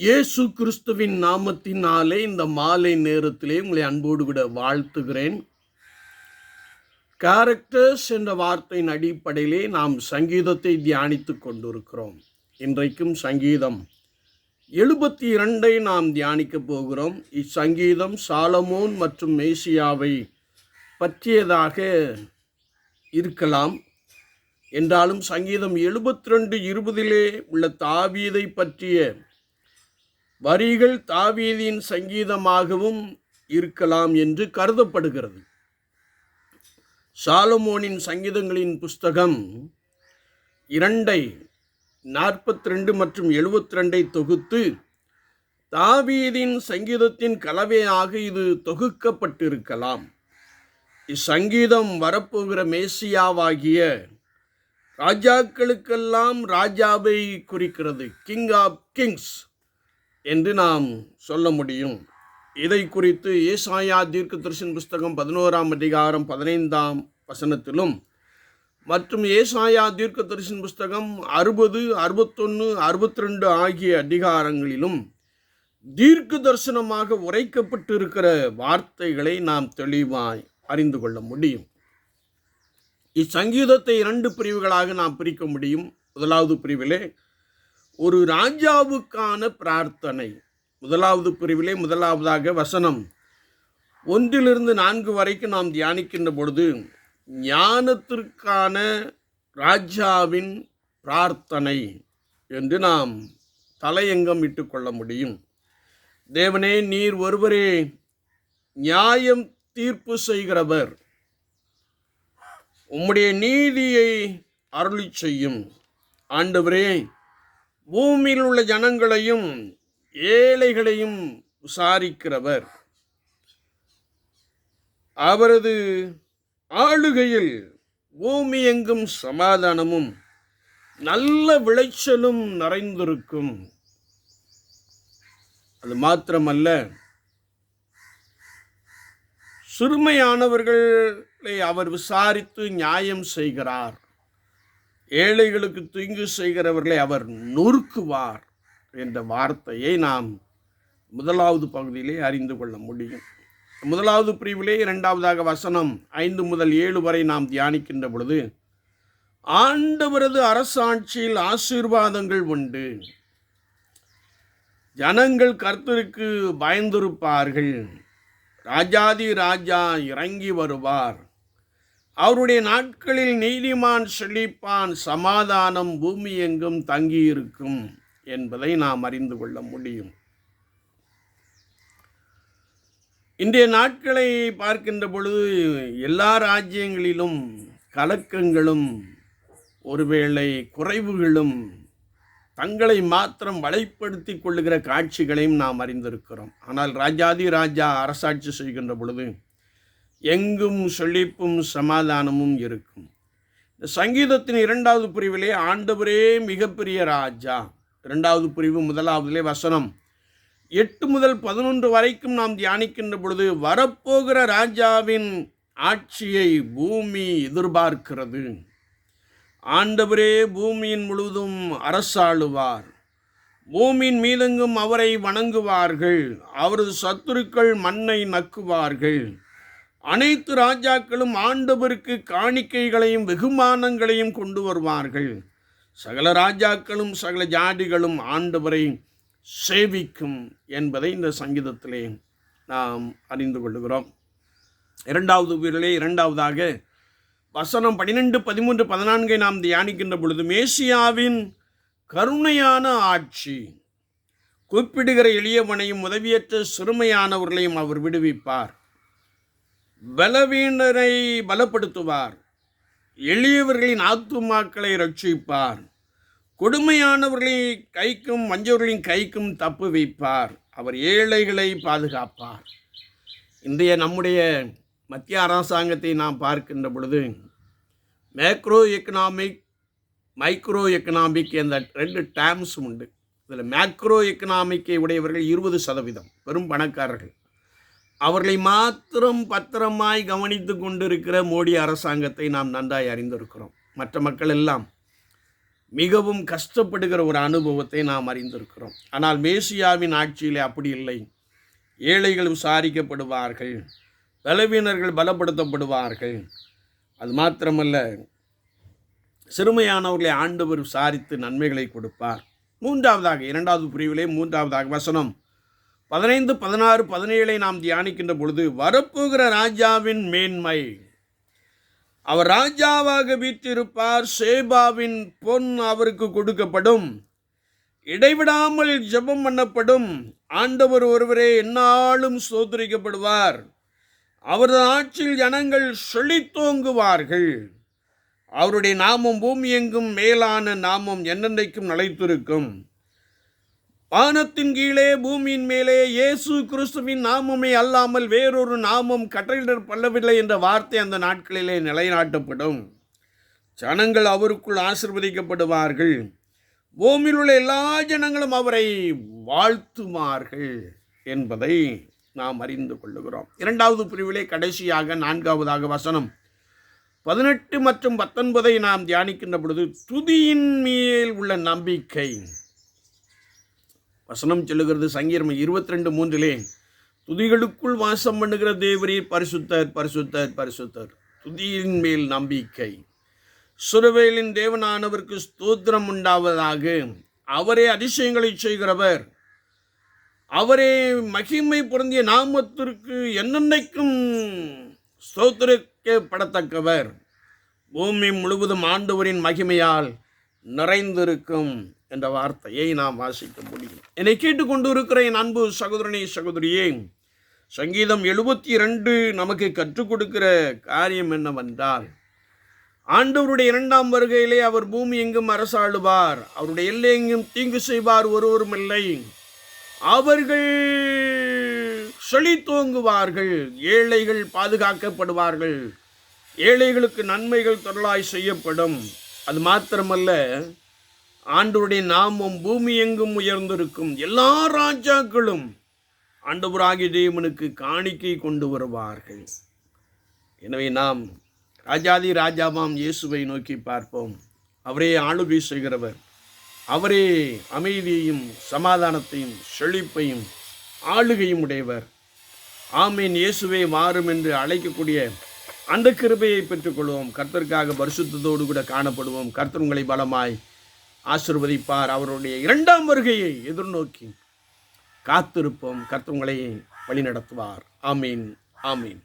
இயேசு கிறிஸ்துவின் நாமத்தினாலே இந்த மாலை நேரத்திலே உங்களை அன்போடு விட வாழ்த்துகிறேன். கேரக்டர்ஸ் என்ற வார்த்தையின் அடிப்படையிலே நாம் சங்கீதத்தை தியானித்துக் கொண்டிருக்கிறோம். இன்றைக்கும் சங்கீதம் எழுபத்தி இரண்டை நாம் தியானிக்கப் போகிறோம். இச்சங்கீதம் சாலமோன் மற்றும் மேசியாவை பற்றியதாக இருக்கலாம். என்றாலும் சங்கீதம் எழுபத்தி ரெண்டு இருபதிலே உள்ள தாவீதை பற்றிய வரிகள் தாவீதின் சங்கீதமாகவும் இருக்கலாம் என்று கருதப்படுகிறது. சாலமோனின் சங்கீதங்களின் புஸ்தகம் இரண்டை நாற்பத்தி ரெண்டு மற்றும் எழுபத்தி ரெண்டை தொகுத்து தாவீதின் சங்கீதத்தின் கலவையாக இது தொகுக்கப்பட்டிருக்கலாம். இச்சங்கீதம் வரப்போகிற மேசியாவாகிய ராஜாக்களுக்கெல்லாம் ராஜாவை குறிக்கிறது. கிங் ஆஃப் கிங்ஸ் என்று நாம் சொல்ல முடியும். இதை குறித்து ஏசாயா தீர்க்கதரிசன புஸ்தகம் பதினோராம் அதிகாரம் பதினைந்தாம் வசனத்திலும் மற்றும் ஏசாயா தீர்க்கதரிசன புஸ்தகம் அறுபது அறுபத்தொன்று அறுபத்தி ரெண்டு ஆகிய அதிகாரங்களிலும் தீர்க்க தரிசனமாக உரைக்கப்பட்டிருக்கிற வார்த்தைகளை நாம் தெளிவாய் அறிந்து கொள்ள முடியும். இச்சங்கீதத்தை இரண்டு பிரிவுகளாக நாம் பிரிக்க முடியும். முதலாவது பிரிவிலே ஒரு ராஜாவுக்கான பிரார்த்தனை. முதலாவது பிரிவிலே முதலாவதாக வசனம். ஒன்றிலிருந்து நான்கு வரைக்கும் நாம் தியானிக்கின்ற பொழுது ஞானத்திற்கான ராஜாவின் பிரார்த்தனை என்று நாம் தலையங்கம் இட்டுக்கொள்ள முடியும். தேவனே நீர் ஒருவரே நியாயம் தீர்ப்பு செய்கிறவர். உம்முடைய நீதியை அருளி செய்யும். ஆண்டவரே பூமியில் உள்ள ஜனங்களையும் ஏழைகளையும் விசாரிக்கிறவர். அவரது ஆளுகையில் பூமி எங்கும் சமாதானமும் நல்ல விளைச்சலும் நிறைந்திருக்கும். அது மாத்திரமல்ல சிறுமையானவர்களை அவர் விசாரித்து நியாயம் செய்கிறார். ஏழைகளுக்கு தீங்கு செய்கிறவர்களை அவர் நொறுக்குவார் என்ற வார்த்தையை நாம் முதலாவது பகுதியிலே அறிந்து கொள்ள முடியும். முதலாவது பிரிவிலே இரண்டாவதாக வசனம் ஐந்து முதல் ஏழு வரை நாம் தியானிக்கின்ற பொழுது ஆண்டவரது அரசாட்சியில் ஆசீர்வாதங்கள் உண்டு. ஜனங்கள் கர்த்தருக்கு பயந்திருப்பார்கள். ராஜாதி ராஜா இறங்கி வருவார். அவருடைய நாட்களில் நீதிமான் செழிப்பான் சமாதானம் பூமி எங்கும் தங்கியிருக்கும் என்பதை நாம் அறிந்து கொள்ள முடியும். இன்றைய நாட்களை பார்க்கின்ற பொழுது எல்லா ராஜ்யங்களிலும் கலக்கங்களும் ஒருவேளை குறைவுகளும் தங்களை மாத்திரம் வலைப்படுத்தி கொள்ளுகிற காட்சிகளையும் நாம் அறிந்திருக்கிறோம். ஆனால் ராஜாதி ராஜா அரசாட்சி செய்கின்ற பொழுது எங்கும் செழிப்பும் சமாதானமும் இருக்கும். இந்த சங்கீதத்தின் இரண்டாவது பிரிவிலே ஆண்டவரே மிகப்பெரிய ராஜா. இரண்டாவது பிரிவு முதலாவதிலே வசனம். எட்டு முதல் பதினொன்று வரைக்கும் நாம் தியானிக்கின்ற பொழுது வரப்போகிற ராஜாவின் ஆட்சியை பூமி எதிர்பார்க்கிறது. ஆண்டவரே பூமியின் முழுவதும் அரசாளுவார். பூமியின் மீதெங்கும் அவரை வணங்குவார்கள். அவரது சத்துருக்கள் மண்ணை நக்குவார்கள். அனைத்து ராஜாக்களும் ஆண்டவருக்கு காணிக்கைகளையும் வெகுமானங்களையும் கொண்டு வருவார்கள். சகல ராஜாக்களும் சகல ஜாதிகளும் ஆண்டவரை சேவிக்கும் என்பதை இந்த சங்கீதத்திலே நாம் அறிந்து கொள்கிறோம் இரண்டாவது உயிரிலே இரண்டாவதாக வசனம் பன்னிரெண்டு பதிமூன்று பதினான்கை நாம் தியானிக்கின்ற பொழுது மேசியாவின் கருணையான ஆட்சி கூப்பிடுகிற எளியவனையும் உதவியற்ற சிறுமையானவர்களையும் அவர் விடுவிப்பார். பலவீனரை பலப்படுத்துவார். எளியவர்களின் ஆத்துமாக்களை ரட்சிப்பார். கொடுமையானவர்களை கைக்கும் வஞ்சவர்களின் கைக்கும் தப்பு வைப்பார். அவர் ஏழைகளை பாதுகாப்பார். இன்றைய நம்முடைய மத்திய அரசாங்கத்தை நாம் பார்க்கின்ற பொழுது மேக்ரோ எக்கனாமிக் மைக்ரோ எக்கனாமிக் என்ற ரெண்டு டேர்ம்ஸ் உண்டு. இதில் மேக்ரோ எக்கனாமிக்கை உடையவர்கள் இருபது சதவீதம் பெரும் பணக்காரர்கள். அவர்களை மாத்திரம் பத்திரமாய் கவனித்து கொண்டிருக்கிற மோடி அரசாங்கத்தை நாம் நன்றாய் அறிந்திருக்கிறோம். மற்ற மக்கள் எல்லாம் மிகவும் கஷ்டப்படுகிற ஒரு அனுபவத்தை நாம் அறிந்திருக்கிறோம். ஆனால் மேசியாவின் ஆட்சியிலே அப்படி இல்லை. ஏழைகள் விசாரிக்கப்படுவார்கள் பலவீனர்கள் பலப்படுத்தப்படுவார்கள். அது மாத்திரமல்ல சிறுமையானவர்களை ஆண்டவர் விசாரித்து நன்மைகளை கொடுப்பார். மூன்றாவதாக இரண்டாவது பிரிவிலே மூன்றாவதாக வசனம். பதினைந்து பதினாறு பதினேழை நாம் தியானிக்கின்ற பொழுது வரப்போகிற ராஜாவின் மேன்மை. அவர் ராஜாவாக வீற்றிருப்பார் சேபாவின் பொன் அவருக்கு கொடுக்கப்படும். இடைவிடாமல் ஜெபம் பண்ணப்படும். ஆண்டவர் ஒருவரே என்னாலும் சோதரிக்கப்படுவார் அவரது ஆட்சியில் ஜனங்கள் செழித்தோங்குவார்கள். அவருடைய நாமம் பூமி எங்கும் மேலான நாமம் என்னென்றைக்கும் நிலைத்திருக்கும். வானத்தின் கீழே பூமியின் மேலே இயேசு கிறிஸ்துவின் நாமமே அல்லாமல் வேறொரு நாமம் கட்டளிடப்படவில்லை என்ற வார்த்தை அந்த நாட்களிலே நிலைநாட்டப்படும். ஜனங்கள் அவருக்குள் ஆசிர்வதிக்கப்படுவார்கள். பூமியில் உள்ள எல்லா ஜனங்களும் அவரை வாழ்த்துமார்கள் என்பதை நாம் அறிந்து கொள்ளுகிறோம். இரண்டாவது பிரிவிலே கடைசியாக நான்காவதாக வசனம். பதினெட்டு மற்றும் பத்தொன்பதை நாம் தியானிக்கின்ற பொழுது துதியின் மேல் உள்ள நம்பிக்கை. வசனம் சொல்லுகிறது சங்கீரம் இருபத்தி ரெண்டு மூன்றிலே துதிகளுக்குள் வாசம் பண்ணுகிற தேவரீர் பரிசுத்தர் பரிசுத்தர் பரிசுத்தர். துதியின் மேல் நம்பிக்கை. சுரவேலின் தேவனானவருக்கு ஸ்தோத்திரம் உண்டாவதாக அவரே அதிசயங்களை செய்கிறவர். அவரே மகிமை பொருந்திய நாமத்திற்கு என்னென்னைக்கும் ஸ்தோத்திரிக்கப்படத்தக்கவர். பூமி முழுவதும் ஆண்டவரின் மகிமையால் நிறைந்திருக்கும். என்ற வார்த்தையை நாம் வாசிக்க முடியும். என்னை கேட்டுக்கொண்டு இருக்கிற என் அன்பு சகோதரனே சகோதரியே. சங்கீதம் எழுபத்தி இரண்டு நமக்கு கற்றுக் கொடுக்கிற காரியம் என்னவென்றால் ஆண்டவருடைய இரண்டாம் வருகையிலே அவர் பூமி எங்கும் அரசாளுவார். அவருடைய எல்லை எங்கும் தீங்கு செய்வார் ஒருவரும் இல்லை. அவர்கள் செழித்தோங்குவார்கள் ஏழைகள் பாதுகாக்கப்படுவார்கள். ஏழைகளுக்கு நன்மைகள் தொடலாய் செய்யப்படும். அது மாத்திரமல்ல ஆண்டவருடைய நாமம் பூமி எங்கும் உயர்ந்திருக்கும் எல்லா ராஜாக்களும் ஆண்டவராகிய தேவனுக்கு காணிக்கை கொண்டு வருவார்கள். எனவே நாம் ராஜாதி ராஜாவாம் இயேசுவை நோக்கி பார்ப்போம். அவரே ஆளுகை செய்கிறவர் அவரே அமைதியையும் சமாதானத்தையும் செழிப்பையும் ஆளுகையும் உடையவர். ஆமீன். இயேசுவே மாறும் என்று அழைக்கக்கூடிய அந்த கிருபையை பெற்றுக்கொள்வோம். கர்த்தருக்காக பரிசுத்தத்தோடு கூட காணப்படுவோம். கர்த்தர் உங்களை பலமாய் ஆசிர்வதிப்பார் அவருடைய இரண்டாம் வருகையை எதிர்நோக்கி காத்திருப்போம். கர்த்தவங்களை வழிநடத்துவார். ஆமீன். ஆமீன்.